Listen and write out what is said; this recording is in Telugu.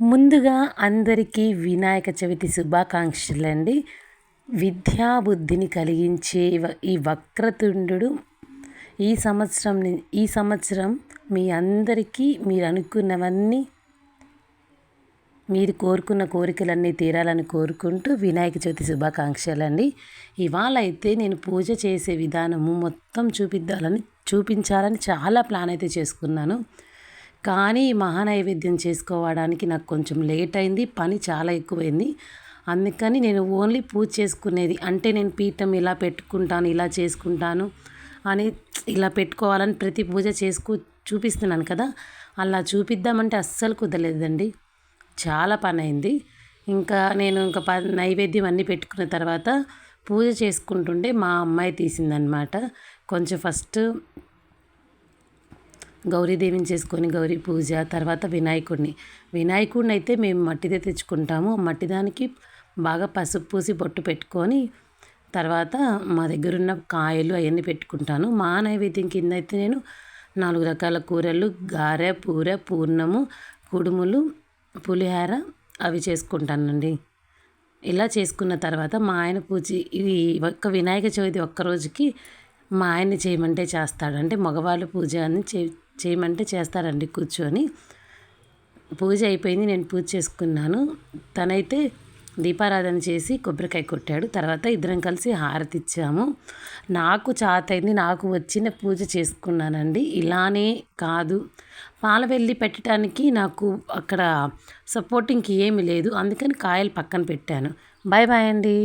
ముందుగా అందరికీ వినాయక చవితి శుభాకాంక్షలు అండి. విద్యాబుద్ధిని కలిగించే ఈ వక్రతుండు ఈ సంవత్సరం ఈ సంవత్సరం మీ అందరికీ మీరు అనుకున్నవన్నీ మీరు కోరుకున్న కోరికలన్నీ తీరాలని కోరుకుంటూ వినాయక చవితి శుభాకాంక్షలు అండి ఇవాళ అయితే నేను పూజ చేసే విధానము మొత్తం చూపిద్దాలని చూపించాలని చాలా ప్లాన్ అయితే చేసుకున్నాను. కానీ మహానైవేద్యం చేసుకోవడానికి నాకు కొంచెం లేట్ అయింది పని చాలా ఎక్కువైంది. అందుకని నేను ఓన్లీ పూజ చేసుకునేది అంటే నేను పీఠం ఇలా పెట్టుకుంటాను ఇలా చేసుకుంటాను అని ఇలా పెట్టుకోవాలని ప్రతి పూజ చేసుకు చూపిస్తున్నాను కదా. అలా చూపిద్దామంటే అస్సలు కుదరలేదండి. చాలా పని అయింది ఇంకా నేను ఇంకా ప నైవేద్యం అన్నీ పెట్టుకున్న తర్వాత పూజ చేసుకుంటుంటే మా అమ్మాయి తీసిందనమాట కొంచెం ఫస్ట్ గౌరీదేవిని చేసుకొని గౌరీ పూజ తర్వాత వినాయకుడిని. వినాయకుడిని అయితే మేము మట్టిదే తెచ్చుకుంటాము. మట్టి దానికి బాగా పసుపు పూసి బొట్టు పెట్టుకొని తర్వాత మా దగ్గర ఉన్న కాయలు అవన్నీ పెట్టుకుంటాను. మా నైవేద్యం కింద అయితే నేను నాలుగు రకాల కూరలు గారె పూర పూర్ణము కుడుములు పులిహార అవి చేసుకుంటానండి. ఇలా చేసుకున్న తర్వాత మా ఆయన పూజ ఇది ఒక్క వినాయక చవితి ఒక్క రోజుకి మా ఆయన్ని చేయమంటే చేస్తాడు. అంటే మగవాళ్ళు పూజ అని చే చేయమంటే చేస్తారండి కూర్చొని. పూజ అయిపోయింది నేను పూజ చేసుకున్నాను. తనైతే దీపారాధన చేసి కొబ్బరికాయ కొట్టాడు. తర్వాత ఇద్దరం కలిసి హారతి ఇచ్చాము. నాకు చాతైంది నాకు వచ్చిన పూజ చేసుకున్నానండి. ఇలానే కాదు. పాల వెళ్ళి పెట్టడానికి నాకు అక్కడ సపోర్టింగ్కి ఏమీ లేదు. అందుకని కాయలు పక్కన పెట్టాను. బాయ్ బాయ్ అండి.